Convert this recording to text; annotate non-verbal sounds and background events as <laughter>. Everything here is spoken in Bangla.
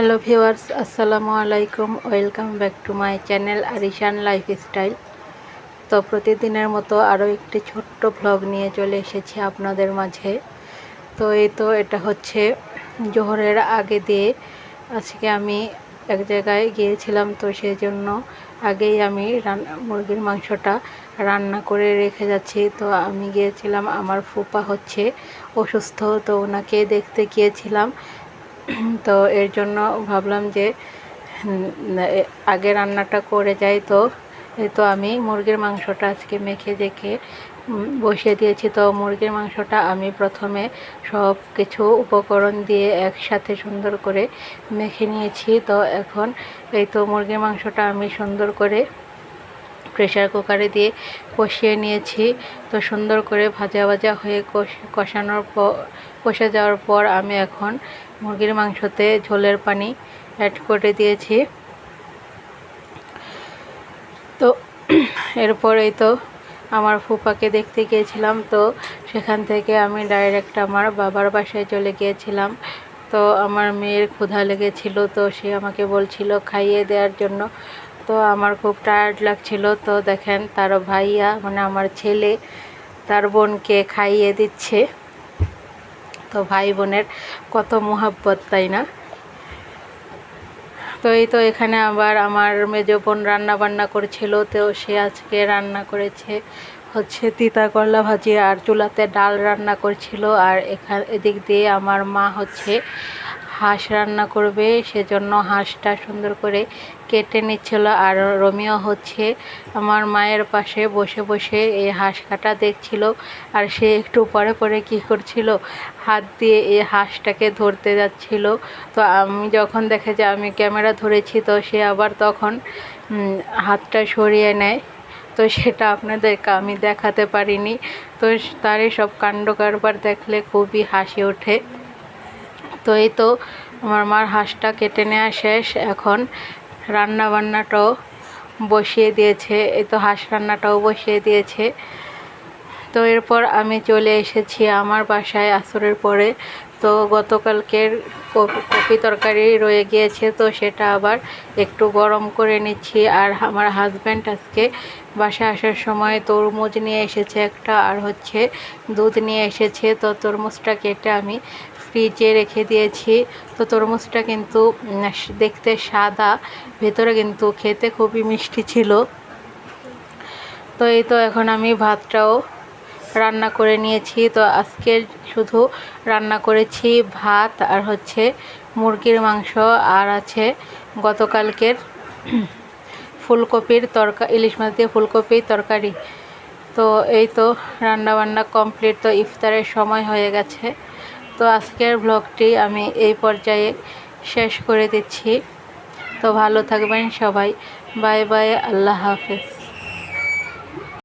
হ্যালো ভিউয়ার্স, আসসালামু আলাইকুম। Welcome back to my channel Arishan lifestyle. তো প্রতিদিনের মতো আরও একটি ছোট্ট ভ্লগ নিয়ে চলে এসেছি আপনাদের মাঝে। তো এই তো এটা হচ্ছে জোহরের আগে দিয়ে আজকে আমি এক জায়গায় গিয়েছিলাম, তো সেই জন্য আগেই আমি রান্না মুরগির মাংসটা রান্না করে রেখে যাচ্ছি। তো আমি গিয়েছিলাম, আমার ফুপা হচ্ছে অসুস্থ, তো ওনাকে দেখতে গিয়েছিলাম। তো এর জন্য ভাবলাম যে আগে রান্নাটা করে যাই তো। তো আমি মুরগির মাংসটা আজকে মেখে দেখে বসিয়ে দিয়েছি। তো মুরগির মাংসটা আমি প্রথমে সব কিছু উপকরণ দিয়ে একসাথে সুন্দর করে মেখে নিয়েছি। তো এখন এই তো মুরগির মাংসটা আমি সুন্দর করে প্রেশার কুকারে দিয়ে কষিয়ে নিয়েছি। তো সুন্দর করে ভাজা ভাজা হয়ে কষানোর পর কষে যাওয়ার পর আমি এখন মুরগির মাংসতে ঝোলের পানি অ্যাড করে দিয়েছি। তো <clears throat> এরপরেই তো আমার ফুপাকে দেখতে গিয়েছিলাম। তো সেখান থেকে আমি ডাইরেক্ট আমার বাবার বাসায় চলে গিয়েছিলাম। তো আমার মেয়ের ক্ষুধা লেগেছিল। তো সে আমাকে বলছিল, খাইয়ে দেওয়ার জন্য তো আমার খুব টায়ার্ড লাগছিল। তো দেখেন তার ভাইয়া মানে আমার ছেলে, তার বোনকে খাইয়ে দিচ্ছে। তো ভাই বোনের কত মোহাব্বত, তাই না? তো এই তো এখানে আবার আমার মেজ বোন রান্না বান্না করেছিল। তো সে আজকে রান্না করেছে হচ্ছে তিতা করলা ভাজি আর চুলাতে ডাল রান্না করছিল। আর এখান, এদিক দিয়ে আমার মা হচ্ছে হাঁস রান্না করবে, সেজন্য হাঁসটা সুন্দর করে কেটে নিচ্ছিল। আর রোমিও হচ্ছে আমার মায়ের পাশে বসে বসে এই হাঁস কাটা দেখছিল। আর সে একটু পরে পরে কি করছিল? হাত দিয়ে এই হাঁসটাকে ধরতে যাচ্ছিল। তো আমি যখন দেখে যে আমি ক্যামেরা ধরেছি, তো সে আবার তখন হাতটা সরিয়ে নেয়। তো সেটা আপনাদেরকে আমি দেখাতে পারিনি। তো তার সব কাণ্ড কারবার দেখলে খুবই হাসি ওঠে। তো এই তো আমার মার হাঁসটা কেটে নেওয়া শেষ। এখন রান্না বান্নাটাও বসিয়ে দিয়েছে। এই তো হাঁস রান্নাটাও বসিয়ে দিয়েছে। তো এরপর আমি চলে এসেছি আমার বাসায় আসরের পরে। তো গতকালকের কপি তরকারি রয়ে গিয়েছে, তো সেটা আবার একটু গরম করে নিচ্ছি। আর আমার হাজব্যান্ড আজকে বাসায় আসার সময় তরমুজ নিয়ে এসেছে একটা, আর হচ্ছে দুধ নিয়ে এসেছে। তো তরমুজটা কেটে আমি ফ্রিজে রেখে দিয়েছি। তো তরমুজটা কিন্তু দেখতে সাদা, ভেতরে কিন্তু খেতে খুবই মিষ্টি ছিল। তো এই তো এখন আমি ভাতটাও রান্না করে নিয়েছি। তো আজকে শুধু রান্না করেছি ভাত আর হচ্ছে মুরগির মাংস আর আছে গতকালকের ফুলকপির তরকা, ইলিশ মাছ দিয়ে ফুলকপির তরকারি। তো এই তো রান্না বান্না কমপ্লিট। তো ইফতারের সময় হয়ে গেছে। তো আজকের ব্লগটি আমি এই পর্যায়ে শেষ করে দিচ্ছি। তো ভালো থাকবেন সবাই। বাই বাই, আল্লাহ হাফেজ।